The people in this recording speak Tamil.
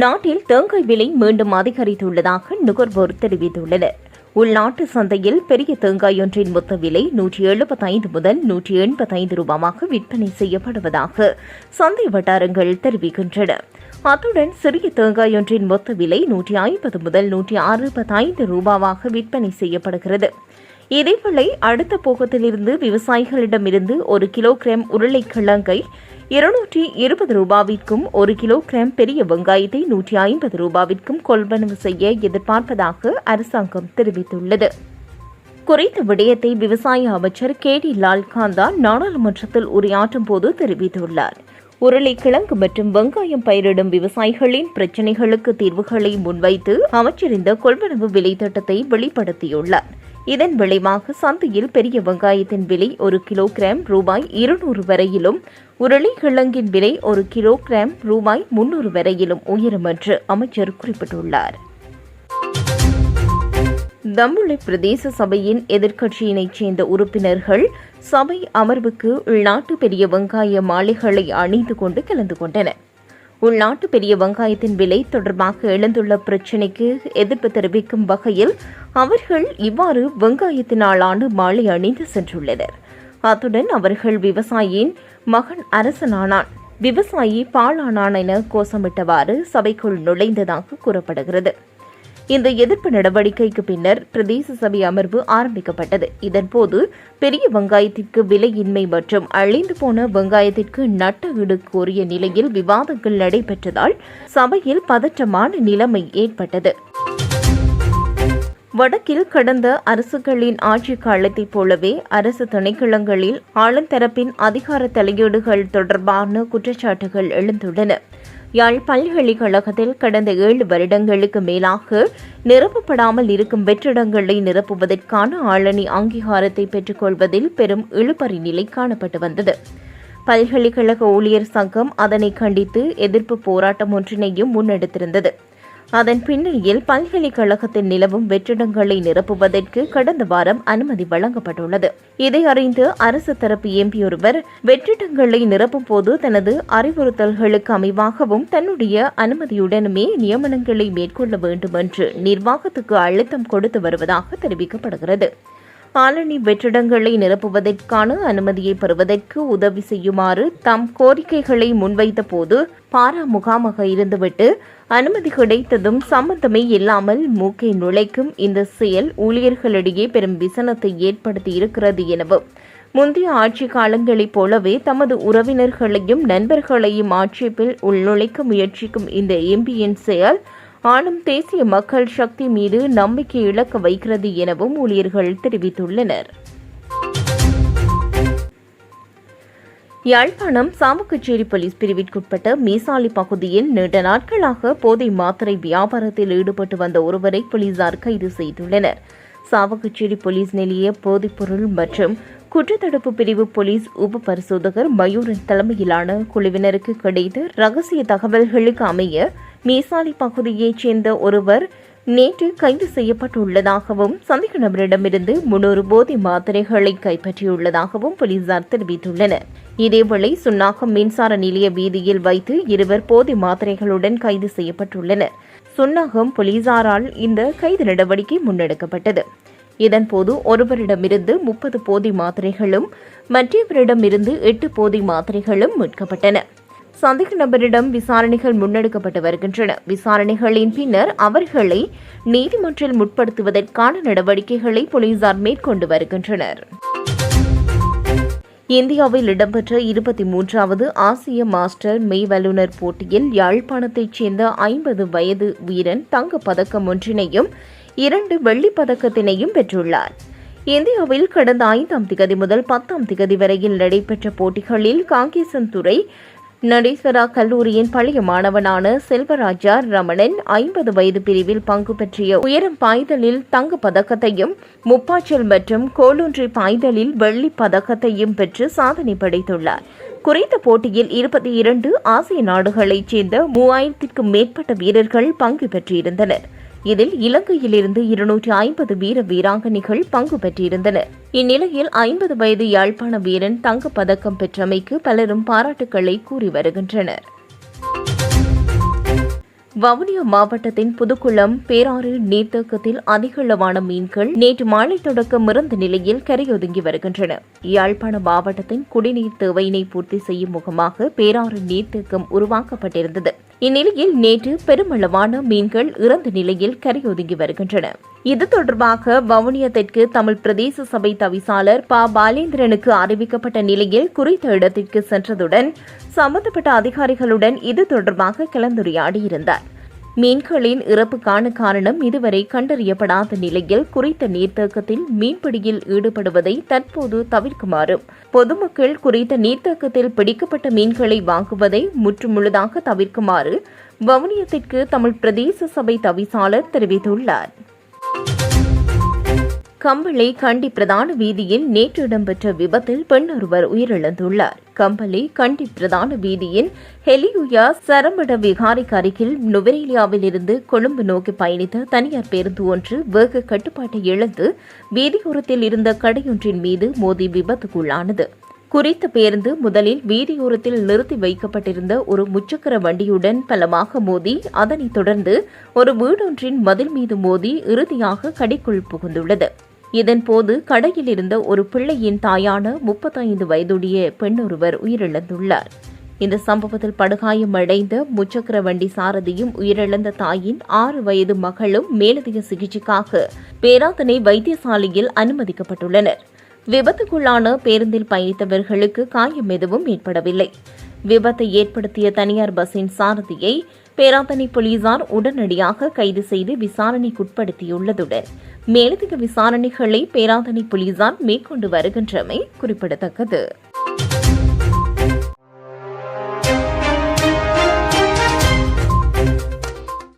நாட்டில் தேங்காய் விலை மீண்டும் அதிகரித்துள்ளதாக நுகர்வோர் தெரிவித்துள்ளனர். உள்நாட்டு சந்தையில் பெரிய தேங்காய் ஒன்றின் மொத்த விலை நூற்றி எழுபத்தைந்து முதல் நூற்றி எண்பத்தைந்து ரூபாயாக விற்பனை செய்யப்படுவதாக சந்தை வட்டாரங்கள் தெரிவிக்கின்றன. அத்துடன் சிறிய தேங்காய் ஒன்றின் மொத்த விலை நூற்றி ஐம்பது முதல் நூற்றி அறுபத்தைந்து ரூபாவாக விற்பனை செய்யப்படுகிறது. இதேவேளை அடுத்த போகத்திலிருந்து விவசாயிகளிடமிருந்து ஒரு கிலோகிராம் உருளைக்கிழங்கை இருநூற்றி இருபது ரூபாவிற்கும் ஒரு கிலோகிராம் பெரிய வெங்காயத்தை நூற்றி ஐம்பது ரூபாவிற்கும் கொள்வனவு செய்ய எதிர்பார்ப்பதாக அரசாங்கம் தெரிவித்துள்ளது. குறித்த விடயத்தை விவசாய அமைச்சர் கே டி லால்காந்தா நாடாளுமன்றத்தில் உரையாற்றும் போது தெரிவித்துள்ளார். உருளைக்கிழங்கு மற்றும் வெங்காயம் பயிரிடும் விவசாயிகளின் பிரச்சினைகளுக்கு தீர்வுகளை முன்வைத்து அமைச்சர் இந்த கொள்வனவு விலை திட்டத்தை வெளிப்படுத்தியுள்ளார். இதன் விளைவாக சந்தையில் பெரிய வெங்காயத்தின் விலை ஒரு கிலோகிராம் ரூபாய் இருநூறு வரையிலும் உருளைக்கிழங்கின் விலை ஒரு கிலோகிராம் ரூபாய் முன்னூறு வரையிலும் உயரும் என்று அமைச்சர் குறிப்பிட்டுள்ளார். தம்புளை பிரதேச சபையின் எதிர்க்கட்சியினைச் சேர்ந்த உறுப்பினர்கள் சபை அமர்வுக்கு உள்நாட்டு பெரிய வெங்காய மாலைகளை அணிந்து கொண்டு கலந்து கொண்டனர். உள்நாட்டு பெரிய வெங்காயத்தின் விலை தொடர்பாக எழுந்துள்ள பிரச்சினைக்கு எதிர்ப்பு தெரிவிக்கும் வகையில் அவர்கள் இவ்வாறு வெங்காயத்தினாலான மாலை அணிந்து சென்றுள்ளனர். அத்துடன் அவர்கள் விவசாயியின் மகன் அரசனானான். விவசாயி பாலானான் என கோஷமிட்டவாறு சபைக்குள் நுழைந்ததாக கூறப்படுகிறது. இந்த எதிர்ப்பு நடவடிக்கைக்கு பின்னர் பிரதேச சபை அமர்வு ஆரம்பிக்கப்பட்டது. இதன்போது பெரிய வெங்காயத்திற்கு விலையின்மை மற்றும் அழிந்து போன வெங்காயத்திற்கு நட்ட ஈடு கோரிய நிலையில் விவாதங்கள் நடைபெற்றதால் சபையில் பதற்றமான நிலைமை ஏற்பட்டது. வடக்கில் கடந்த அரசுகளின் ஆட்சி காலத்தைப் போலவே அரசு துணைக்களங்களில் ஆளுந்தரப்பின் அதிகார தலையீடுகள் தொடர்பான குற்றச்சாட்டுகள் எழுந்துள்ளன. யாழ் பல்கலைக்கழகத்தில் கடந்த ஏழு வருடங்களுக்கு மேலாக நிரப்பப்படாமல் இருக்கும் வெற்றிடங்களை நிரப்புவதற்கான ஆளணி அங்கீகாரத்தை பெற்றுக்கொள்வதில் பெரும் இழுபறி நிலை காணப்பட்டு வந்தது. பல்கலைக்கழக ஊழியர் சங்கம் அதனை கண்டித்து எதிர்ப்பு போராட்டம் ஒன்றினையும் முன்னெடுத்திருந்தது. அதன் பின்னணியில் பல்கலைக்கழகத்தில் நிலவும் வெற்றிடங்களை நிரப்புவதற்கு கடந்த வாரம் அனுமதி வழங்கப்பட்டுள்ளது. இதை அறிந்து அரசு தரப்பு எம்பி ஒருவர் வெற்றிடங்களை நிரப்பும் போது தனது அறிவுறுத்தல்களுக்கு அமைவாகவும் தன்னுடைய அனுமதியுடனுமே நியமனங்களை மேற்கொள்ள வேண்டும் என்று நிர்வாகத்துக்கு அழுத்தம் கொடுத்து வருவதாக தெரிவிக்கப்படுகிறது. காலனி வெற்றிடங்களை நிரப்புவதற்கான அனுமதியை பெறுவதற்கு உதவி செய்யுமாறு தம் கோரிக்கைகளை முன்வைத்த போது பாரா முகாமாக இருந்துவிட்டு அனுமதி கிடைத்ததும் சம்பந்தமே இல்லாமல் மூக்கை நுழைக்கும் இந்த செயல் ஊழியர்களிடையே பெரும் விசனத்தை ஏற்படுத்தி இருக்கிறது எனவும் முந்தைய ஆட்சி காலங்களைப் போலவே தமது உறவினர்களையும் நண்பர்களையும் ஆட்சேபில் உள்நுழைக்க முயற்சிக்கும் இந்த எம்பியின் செயல் ஆளும் தேசிய மக்கள் சக்தி மீது நம்பிக்கை இழக்க வைக்கிறது எனவும் ஊழியர்கள் தெரிவித்துள்ளனர். யாழ்ப்பாணம் சாமுக்கச்சேரி போலீஸ் பிரிவிற்குட்பட்ட மீசாலி பகுதியில் நீண்ட நாட்களாக போதை மாத்திரை வியாபாரத்தில் ஈடுபட்டு வந்த ஒருவரை போலீசார் கைது செய்துள்ளனர். சாவகச்சேரி போலீஸ் நிலைய போதைப்பொருள் மற்றும் குற்றத்தடுப்பு பிரிவு போலீஸ் உப பரிசோதகர் மயூரன் தலைமையிலான குழுவினருக்கு கிடைத்த ரகசிய தகவல்களுக்கு அமைய மீசாலி பகுதியைச் சேர்ந்த ஒருவர் நேற்று கைது செய்யப்பட்டுள்ளதாகவும் சந்தேக நபரிடமிருந்து முன்னூறு போதை மாத்திரைகளை கைப்பற்றியுள்ளதாகவும் போலீசார் தெரிவித்துள்ளனர். இதேவேளை சுன்னாகம் மின்சார நிலைய வீதியில் வைத்து இருவர் போதை மாத்திரைகளுடன் கைது செய்யப்பட்டுள்ளனர். சுன்னாகம் போலீசாரால் இந்த கைது நடவடிக்கை முன்னெடுக்கப்பட்டது. இதன்போது ஒருவரிடமிருந்து முப்பது போதை மாத்திரைகளும் மற்றவரிடமிருந்து எட்டு போதை மாத்திரைகளும் மீட்கப்பட்டன. சந்தேக நபரிடம் விசாரணைகள் முன்னெடுக்கப்பட்டு வருகின்றன. விசாரணைகளின் பின்னர் அவர்களை நீதிமன்றில் முற்படுத்துவதற்கான நடவடிக்கைகளை போலீசார் மேற்கொண்டு வருகின்றனர். இந்தியாவில் இடம்பெற்ற இருபத்தி மூன்றாவது ஆசிய மாஸ்டர் மெய் வல்லுநர் போட்டியில் யாழ்ப்பாணத்தைச் சேர்ந்த ஐம்பது வயது வீரன் தங்கப்பதக்கம் ஒன்றினையும் இரண்டு வெள்ளிப் பதக்கத்தினையும் பெற்றுள்ளார். இந்தியாவில் கடந்த ஐந்தாம் திகதி முதல் பத்தாம் திகதி வரையில் நடைபெற்ற போட்டிகளில் காங்கேசன் துறை நடேஸ்வரா கல்லூரியின் பழைய மாணவனான செல்வராஜா ரமணன் ஐம்பது வயது பிரிவில் பங்கு பெற்றிய உயரம் பாய்தலில் தங்கப் பதக்கத்தையும் முப்பாச்சல் மற்றும் கோலொன்றி பாய்தலில் வெள்ளிப் பதக்கத்தையும் பெற்று சாதனை படைத்துள்ளார். குறித்த போட்டியில் இருபத்தி இரண்டு ஆசிய நாடுகளைச் சேர்ந்த மூவாயிரத்திற்கும் மேற்பட்ட வீரர்கள் பங்கு பெற்றிருந்தனர். இதில் இலங்கையிலிருந்து இருநூற்றி ஐம்பது வீர வீராங்கனைகள் பங்கு பெற்றிருந்தனர். இந்நிலையில் ஐம்பது வயது யாழ்ப்பாண வீரன் தங்கப் பதக்கம் பெற்றமைக்கு பலரும் பாராட்டுக்களை கூறி வருகின்றனர். வவுனியா மாவட்டத்தின் புதுக்குளம் பேராறு நீர்த்தேக்கத்தில் அதிகளவான மீன்கள் நேற்று மாலை தொடக்கம் இறந்த நிலையில் கரையொதுங்கி வருகின்றன. யாழ்ப்பாண மாவட்டத்தின் குடிநீர் தேவையினை பூர்த்தி செய்யும் முகமாக பேராறு நீர்த்தேக்கம் உருவாக்கப்பட்டிருந்தது. இந்நிலையில் நேற்று பெருமளவான மீன்கள் இறந்த நிலையில் கரையொதுங்கி வருகின்றன. இது தொடர்பாக வவுனியா தெற்கு தமிழ் பிரதேச சபை தவிசாளர் ப. பாலேந்திரனுக்கு அறிவிக்கப்பட்ட நிலையில் குறித்த இடத்திற்கு சென்றதுடன் சம்பந்தப்பட்ட அதிகாரிகளுடன் இது தொடர்பாக கலந்துரையாடியிருந்தார். மீன்களின் இறப்புக்கான காரணம் இதுவரை கண்டறியப்படாத நிலையில் குறித்த நீர்த்தேக்கத்தில் மீன்பிடியில் ஈடுபடுவதை தற்போது தவிர்க்குமாறும். பொதுமக்கள் குறித்த நீர்த்தேக்கத்தில் பிடிக்கப்பட்ட மீன்களை வாங்குவதை முற்றுமுழுதாக தவிர்க்குமாறு வவுனியத்திற்கு தமிழ் பிரதேச சபை தவிசாளர் தெரிவித்துள்ளார். கம்பளை கண்டி பிரதான வீதியில் நேற்று இடம்பெற்ற விபத்தில் பெண் ஒருவர் உயிரிழந்துள்ளார். கம்பளை கண்டி பிரதான வீதியின் ஹெலியுயா சரமட விகாரிக்கு அருகில் நுவரேலியாவில் இருந்து கொழும்பு நோக்கி பயணித்த தனியார் பேருந்து ஒன்று வேக கட்டுப்பாட்டை இழந்து வீதியோரத்தில் இருந்த கடையொன்றின் மீது மோதி விபத்துக்குள்ளானது. குறித்த பேருந்து முதலில் வீதியோரத்தில் நிறுத்தி வைக்கப்பட்டிருந்த ஒரு முச்சக்கர வண்டியுடன் பலமாக மோதி அதனைத் தொடர்ந்து ஒரு வீடொன்றின் மதில் மீது மோதி இறுதியாக கடைக்குள் புகுந்துள்ளது. இதன்போது கடையில் இருந்த ஒரு பிள்ளையின் தாயான முப்பத்தைந்து வயதுடைய பெண்ணொருவர் உயிரிழந்துள்ளார். இந்த சம்பவத்தில் படுகாயமடைந்த முச்சக்கர வண்டி சாரதியும் உயிரிழந்த தாயின் ஆறு வயது மகளும் மேலதிக சிகிச்சைக்காக பேராதனை வைத்தியசாலையில் அனுமதிக்கப்பட்டுள்ளனர். விபத்துக்குள்ளான பேருந்தில் பயணித்தவர்களுக்கு காயம் எதுவும் ஏற்படவில்லை. விபத்தை ஏற்படுத்திய தனியார் பஸ்ஸின் சாரதியை பேராதனை போலீசார் உடனடியாக கைது செய்து விசாரணைக்குட்படுத்தியுள்ளதுடன் மேலதிக விசாரணைகளை பேராதனை போலீசார் மேற்கொண்டு வருகின்றமை குறிப்பிடத்தக்கது.